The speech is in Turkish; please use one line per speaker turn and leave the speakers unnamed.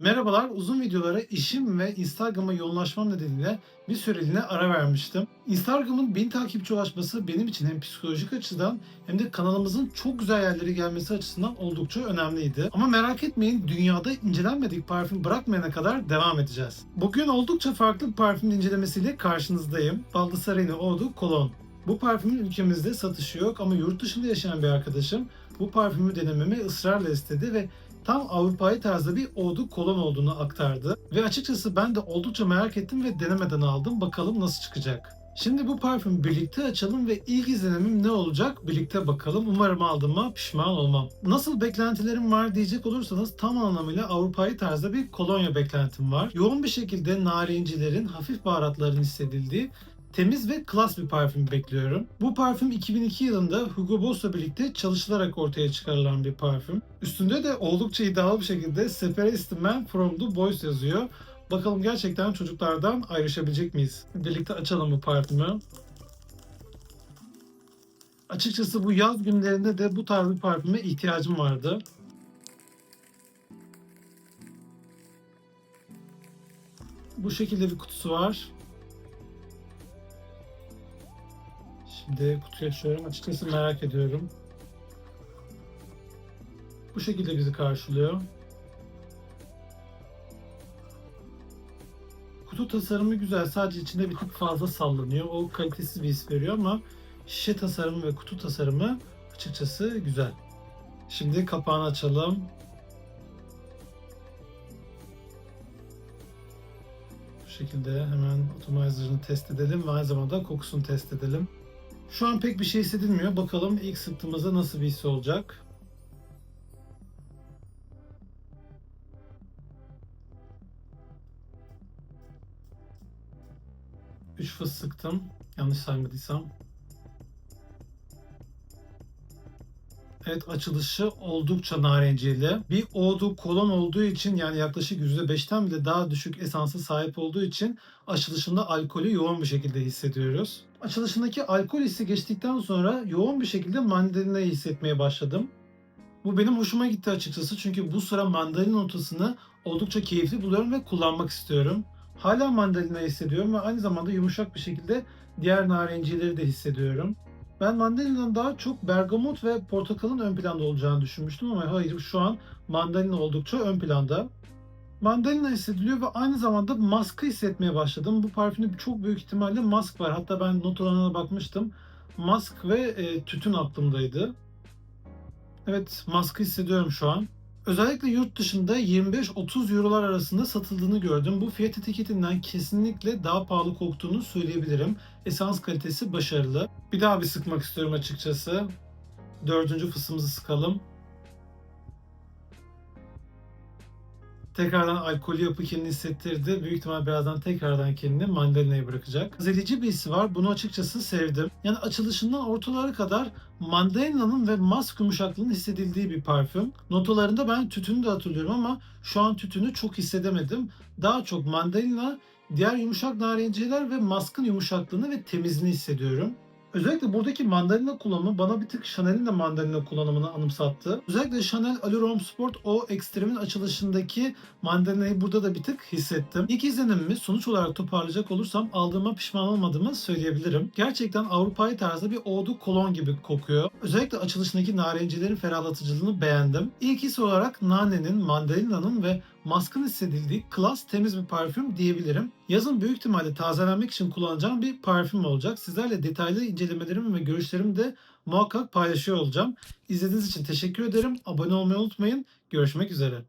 Merhabalar, uzun videolara işim ve Instagram'a yoğunlaşmam nedeniyle bir süreliğine ara vermiştim. Instagram'ın 1000 takipçi ulaşması benim için hem psikolojik açıdan hem de kanalımızın çok güzel yerlere gelmesi açısından oldukça önemliydi. Ama merak etmeyin, dünyada incelenmedik parfüm bırakmayana kadar devam edeceğiz. Bugün oldukça farklı bir parfüm incelemesiyle karşınızdayım. Baldessarine Eau de Cologne. Bu parfümün ülkemizde satışı yok ama yurt dışında yaşayan bir arkadaşım bu parfümü denememi ısrarla istedi ve tam Avrupa'yı tarzda bir de Cologne olduğunu aktardı. Ve açıkçası ben de oldukça merak ettim ve denemeden aldım. Bakalım nasıl çıkacak. Şimdi bu parfümü birlikte açalım ve ilk izlenimim ne olacak birlikte bakalım. Umarım aldığıma pişman olmam. Nasıl beklentilerim var diyecek olursanız tam anlamıyla Avrupa'yı tarzda bir kolonya beklentim var. Yoğun bir şekilde narincilerin, hafif baharatların hissedildiği temiz ve klas bir parfüm bekliyorum. Bu parfüm 2002 yılında Hugo Boss'la birlikte çalışılarak ortaya çıkarılan bir parfüm. Üstünde de oldukça iddialı bir şekilde Separate Man from the Boys yazıyor. Bakalım gerçekten çocuklardan ayrışabilecek miyiz? Birlikte açalım bu parfümü. Açıkçası bu yaz günlerinde de bu tarz bir parfüme ihtiyacım vardı. Bu şekilde bir kutusu var. Şimdi kutuyu açıyorum. Açıkçası merak ediyorum. Bu şekilde bizi karşılıyor. Kutu tasarımı güzel. Sadece içinde bir tık fazla sallanıyor. O kalitesiz bir his veriyor ama şişe tasarımı ve kutu tasarımı açıkçası güzel. Şimdi kapağını açalım. Bu şekilde hemen atomizer'ını test edelim ve aynı zamanda kokusunu test edelim. Şu an pek bir şey hissedilmiyor. Bakalım ilk sıktığımızda nasıl bir his olacak. Üç fıs sıktım. Yanlış saymadıysam. Evet açılışı oldukça narenciyeli. Bir Eau kolon olduğu için yani yaklaşık %5'ten bile daha düşük esansa sahip olduğu için açılışında alkolü yoğun bir şekilde hissediyoruz. Açılışındaki alkol hissi geçtikten sonra yoğun bir şekilde mandalinayı hissetmeye başladım. Bu benim hoşuma gitti açıkçası çünkü bu sıra mandalina notasını oldukça keyifli buluyorum ve kullanmak istiyorum. Hala mandalina hissediyorum ve aynı zamanda yumuşak bir şekilde diğer narencileri de hissediyorum. Ben mandalina'dan daha çok bergamot ve portakalın ön planda olacağını düşünmüştüm ama hayır şu an mandalina oldukça ön planda. Mandalina hissediliyor ve aynı zamanda maskı hissetmeye başladım. Bu parfümde çok büyük ihtimalle mask var. Hatta ben not oranına bakmıştım. Mask ve e, tütün aklımdaydı. Evet maskı hissediyorum şu an. Özellikle yurt dışında 25-30 eurolar arasında satıldığını gördüm. Bu fiyat etiketinden kesinlikle daha pahalı koktuğunu söyleyebilirim. Esans kalitesi başarılı. Bir daha bir sıkmak istiyorum açıkçası. Dördüncü fısımızı sıkalım. Tekrardan alkolü yapı kendini hissettirdi. Büyük ihtimal birazdan tekrardan kendini mandalina'ya bırakacak. Zelici bir hissi var. Bunu açıkçası sevdim. Yani açılışından ortalara kadar mandalina'nın ve mask yumuşaklığının hissedildiği bir parfüm. Notalarında ben tütünü de hatırlıyorum ama şu an tütünü çok hissedemedim. Daha çok mandalina, diğer yumuşak narenciyeler ve maskın yumuşaklığını ve temizliğini hissediyorum. Özellikle buradaki mandalina kullanımı bana bir tık Chanel'in de mandalina kullanımını anımsattı. Özellikle Chanel Allure Sport O Extreme'in açılışındaki mandalinayı burada da bir tık hissettim. İlk izlenimimi sonuç olarak toparlayacak olursam aldığıma pişman olmadığımı söyleyebilirim. Gerçekten Avrupa'yı tarzda bir de Cologne gibi kokuyor. Özellikle açılışındaki narencilerin ferahlatıcılığını beğendim. İlk his olarak nanenin, mandalina'nın ve maskın hissedildiği klas temiz bir parfüm diyebilirim. Yazın büyük ihtimalle tazelenmek için kullanacağım bir parfüm olacak. Sizlerle detaylı incelemelerimi ve görüşlerimi de muhakkak paylaşıyor olacağım. İzlediğiniz için teşekkür ederim. Abone olmayı unutmayın. Görüşmek üzere.